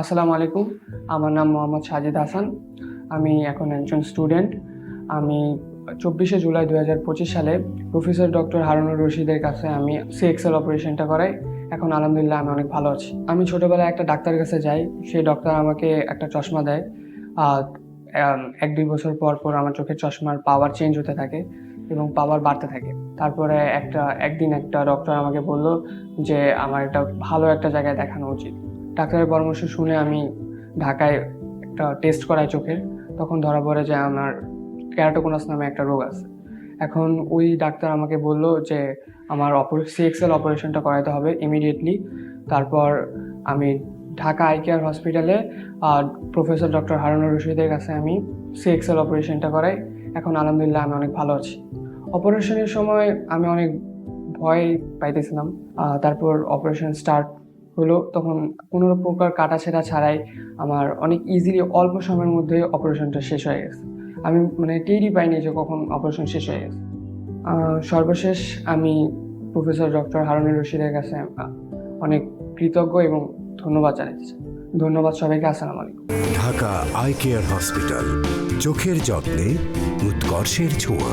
আসসালামু আলাইকুম। আমার নাম মোহাম্মদ সাজিদ হাসান। আমি এখন একজন স্টুডেন্ট। আমি চব্বিশে জুলাই দু সালে প্রফেসর ডক্টর হারুনুর রশিদের কাছে আমি সিএক্সএল অপারেশনটা করাই। এখন আলহামদুলিল্লাহ আমি অনেক ভালো আছি। আমি ছোটোবেলায় একটা ডাক্তারের কাছে যাই, সেই ডক্টর আমাকে একটা চশমা দেয়। এক দুই বছর পর পর আমার চোখের চশমার পাওয়ার চেঞ্জ হতে থাকে এবং পাওয়ার বাড়তে থাকে। তারপরে একটা, একদিন একটা ডক্টর আমাকে বলল যে, আমার একটা ভালো একটা জায়গায় দেখানো উচিত। ডাক্তারের পরামর্শ শুনে আমি ঢাকায় একটা টেস্ট করাই চোখের। তখন ধরা পড়ে যে আমার ক্যারাটোকোনাস নামে একটা রোগ আছে। এখন ওই ডাক্তার আমাকে বলল যে আমার সিএক্সএল অপারেশনটা করাতে হবে ইমিডিয়েটলি তারপর আমি ঢাকা আই কেয়ার হসপিটালে প্রফেসর ডক্টর হারুনুর রশিদের কাছে আমি সিএক্সএল অপারেশনটা করাই। এখন আলহামদুলিল্লাহ আমি অনেক ভালো আছি। অপারেশনের সময় আমি অনেক ভয় পাইতেছিলাম। তারপর অপারেশন স্টার্ট হলো তখন কোনো প্রকার কাটাছেঁড়া ছাড়াই আমার অনেক ইজিলি অল্প সময়ের মধ্যে অপারেশনটা শেষ হয়ে গেছে। আমি মানে টেরই পাইনি যে কখন অপারেশন শেষ হয়ে গেছে। সর্বশেষ আমি প্রফেসর ডক্টর হারুনুর রশিদের কাছে অনেক কৃতজ্ঞ এবং ধন্যবাদ জানাচ্ছি ধন্যবাদ সবাইকে, আসসালামু আলাইকুম। ঢাকা আই কেয়ার হসপিটাল, চোখের যত্নে উৎকর্ষের ছোঁয়া।